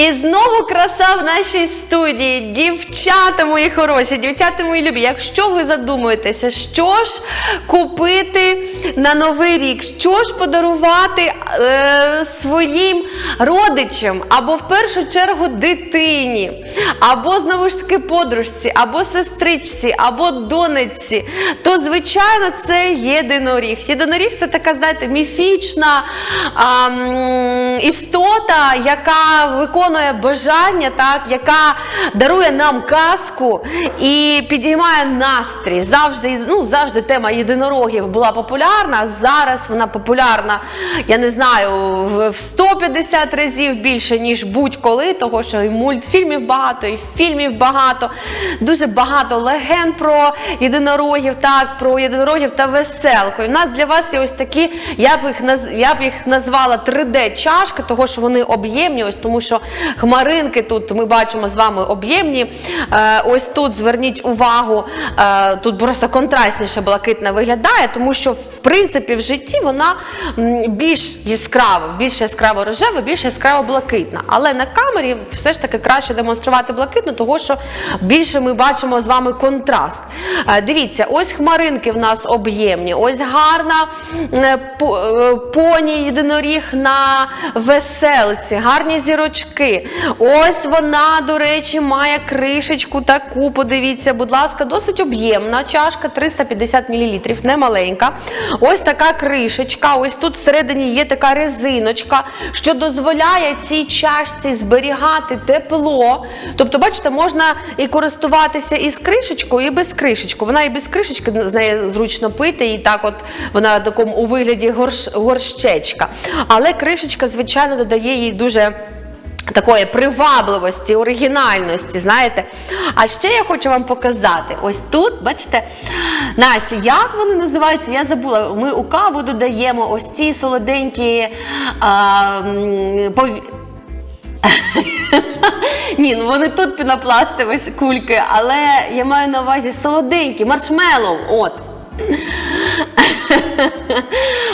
І знову краса в нашій студії. Дівчата мої хороші, дівчата мої любі. Якщо ви задумуєтеся, що ж купити на новий рік, що ж подарувати е, своїм родичам, або в першу чергу дитині, або знову ж таки подружці, або сестричці, або донечці, то звичайно це єдиноріг. Єдиноріг це така, знаєте, міфічна м, істота, яка виконує бажання, так, яка дарує нам казку і підіймає настрій. Завжди, ну, завжди тема єдинорогів була популярна. Зараз вона популярна, я не знаю, в в 150 разів більше, ніж будь-коли, того що і мультфільмів багато, і фільмів багато, дуже багато легенд про єдинорогів, так, про єдинорогів та веселку. І в нас для вас є ось такі, я б їх я б їх назвала 3D-чашки, того що вони об'ємні, ось тому що хмаринки тут ми бачимо з вами об'ємні. Е, ось тут зверніть увагу, е, тут просто контрастніше блакитна виглядає, тому що в принципі в житті вона більш яскрава, більш яскраво рожева, більш яскраво блакитна. Але на камері все ж таки краще демонструвати блакитну, того що більше ми бачимо з вами контраст. Е, Дивіться, ось хмаринки в нас об'ємні, ось гарна по- поні єдиноріг на веселці, гарні зірочки. Ось вона, до речі, має кришечку таку. Подивіться, будь ласка, досить об'ємна чашка 350 мл, не маленька. Ось така кришечка. Ось тут всередині є така резиночка, що дозволяє цій чашці зберігати тепло. Тобто, бачите, можна і користуватися і з кришечкою, і без кришечки. Вона і без кришечки з нею зручно пити, і так от вона такому у вигляді горш, горщечка. Але кришечка, звичайно, додає їй дуже. Такої привабливості, оригінальності, знаєте. А ще я хочу вам показати: ось тут, бачите, Настя, як вони називаються? Я забула. Ми у каву додаємо ось ці солоденькі. А, пові- Ні, ну вони тут пінопластові кульки, але я маю на увазі солоденькі, маршмеллоу, От.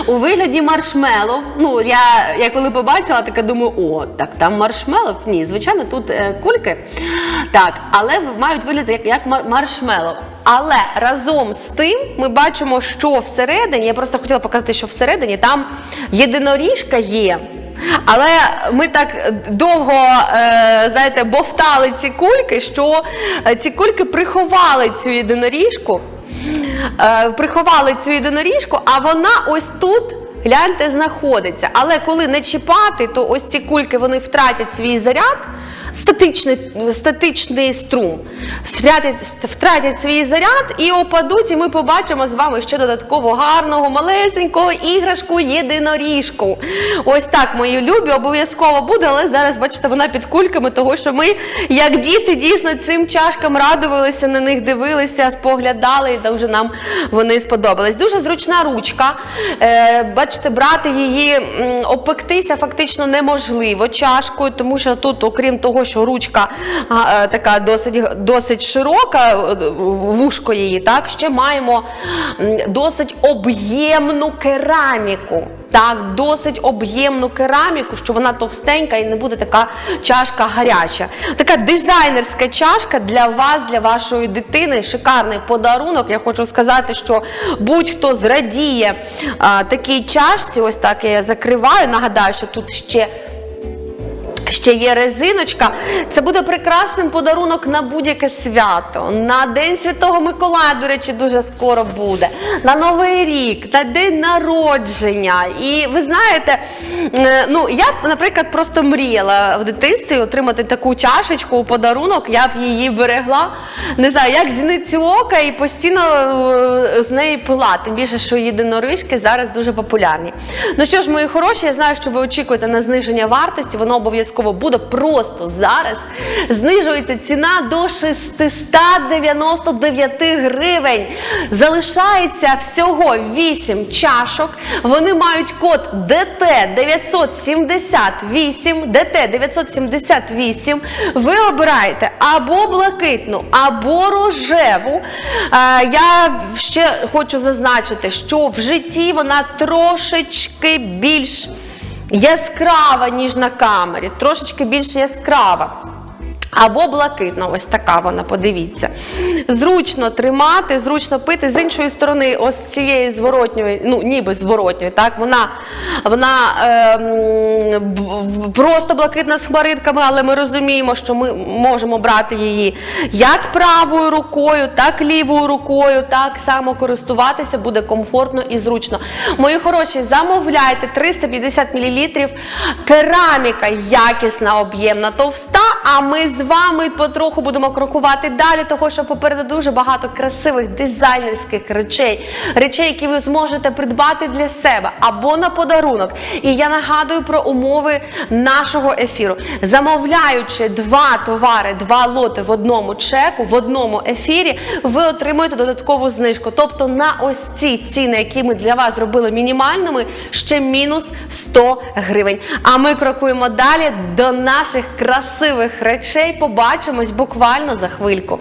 У вигляді маршмеллоу. Ну, я, я коли побачила, така думаю, о, так там маршмеллоу. Ні, звичайно, тут е, кульки. Так, але мають вигляд як, як мар- Але разом з тим ми бачимо, що всередині, я просто хотіла показати, що всередині там єдиноріжка є. Але ми так довго, е, знаєте, бовтали ці кульки, що е, ці кульки приховали цю єдиноріжку, е, приховали цю єдиноріжку, а вона ось тут. Гляньте, знаходиться. Але коли не чіпати, то ось ці кульки вони втратять свій заряд, статичний, статичний струм, втратять, втратять свій заряд і опадуть, і ми побачимо з вами ще додатково гарного, малесенького іграшку єдиноріжку. Ось так, мої любі, обов'язково буде, але зараз, бачите, вона під кульками, того що ми, як діти, дійсно цим чашкам радувалися, на них дивилися, споглядали, і дуже нам вони сподобались. Дуже зручна ручка. Е, бачите, брати її, м, обпектися фактично неможливо чашкою, тому що тут, окрім того, що ручка е, така досить, досить широка, е, вушко її, так, ще маємо досить об'ємну кераміку. Так, досить об'ємну кераміку, що вона товстенька і не буде така чашка гаряча. Така дизайнерська чашка для вас, для вашої дитини. Шикарний подарунок. Я хочу сказати, що будь-хто зрадіє а, такій чашці, ось так я закриваю. Нагадаю, що тут ще Ще є резиночка. Це буде прекрасним подарунок на будь-яке свято. На День Святого Миколая, до речі, дуже скоро буде. На Новий рік, на день народження. І ви знаєте, е, ну я б, наприклад, просто мріяла в дитинстві отримати таку чашечку у подарунок. Я б її берегла. Не знаю, як зіницю ока і постійно е, з неї пила. Тим більше, що єдинорижки зараз дуже популярні. Ну що ж, мої хороші, я знаю, що ви очікуєте на зниження вартості. Воно обов'язково буде просто зараз. Знижується ціна до 699 гривень. Залишається всього 8 чашок. Вони мають код ДТ 978. ДТ 978. Ви обираєте або блакитну, або рожеву. Е, Я ще хочу зазначити, що в житті вона трошечки більш яскрава, ніж на камері, трошечки більш яскрава. Або блакитна, ось така вона, подивіться. Зручно тримати, зручно пити. З іншої сторони, ось цієї зворотньої, ну ніби зворотньої, так, вона, вона е, просто блакитна з хмаринками, але ми розуміємо, що ми можемо брати її як правою рукою, так лівою рукою, так само користуватися буде комфортно і зручно. Мої хороші, замовляйте 350 мл. Кераміка якісна, об'ємна, товста. А ми з вами потроху будемо крокувати далі, тому що попереду дуже багато красивих дизайнерських речей, речей, які ви зможете придбати для себе або на подарунок. І я нагадую про умови нашого ефіру. Замовляючи два товари, два лоти в одному чеку, в одному ефірі, ви отримуєте додаткову знижку. Тобто на ось ці ціни, які ми для вас зробили мінімальними, ще мінус 100 гривень. А ми крокуємо далі до наших красивих речей. Побачимось буквально за хвильку.